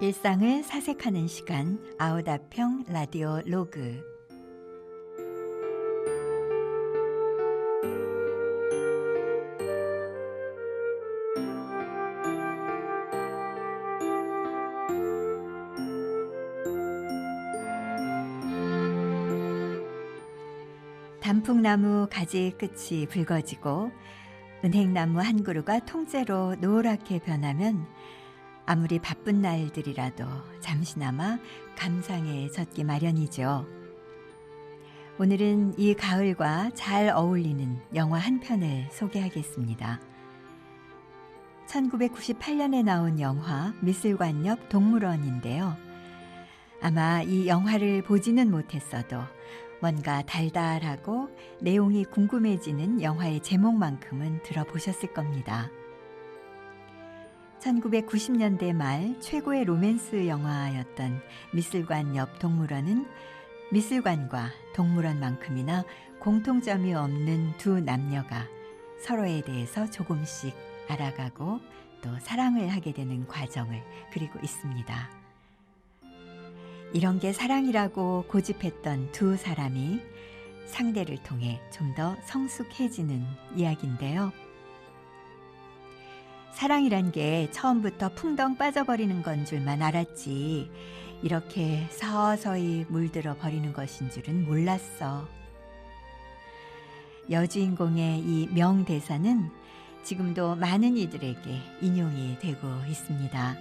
일상을 사색하는 시간 아우다평 라디오 로그. 단풍나무 가지 끝이 붉어지고 은행나무 한 그루가 통째로 노랗게 변하면 아무리 바쁜 날들이라도 잠시나마 감상에 젖기 마련이죠. 오늘은 이 가을과 잘 어울리는 영화 한 편을 소개하겠습니다. 1998년에 나온 영화 미술관 옆 동물원인데요. 아마 이 영화를 보지는 못했어도 뭔가 달달하고 내용이 궁금해지는 영화의 제목만큼은 들어보셨을 겁니다. 1990년대 말 최고의 로맨스 영화였던 미술관 옆 동물원은 미술관과 동물원만큼이나 공통점이 없는 두 남녀가 서로에 대해서 조금씩 알아가고 또 사랑을 하게 되는 과정을 그리고 있습니다. 이런 게 사랑이라고 고집했던 두 사람이 상대를 통해 좀 더 성숙해지는 이야기인데요. 사랑이란 게 처음부터 풍덩 빠져버리는 건 줄만 알았지. 이렇게 서서히 물들어 버리는 것인 줄은 몰랐어. 여주인공의 이 명대사는 지금도 많은 이들에게 인용이 되고 있습니다.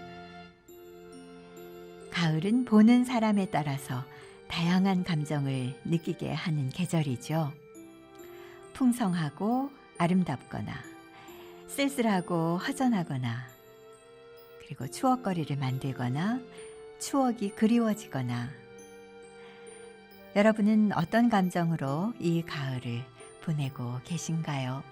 가을은 보는 사람에 따라서 다양한 감정을 느끼게 하는 계절이죠. 풍성하고 아름답거나 쓸쓸하고 허전하거나 그리고 추억거리를 만들거나 추억이 그리워지거나 여러분은 어떤 감정으로 이 가을을 보내고 계신가요?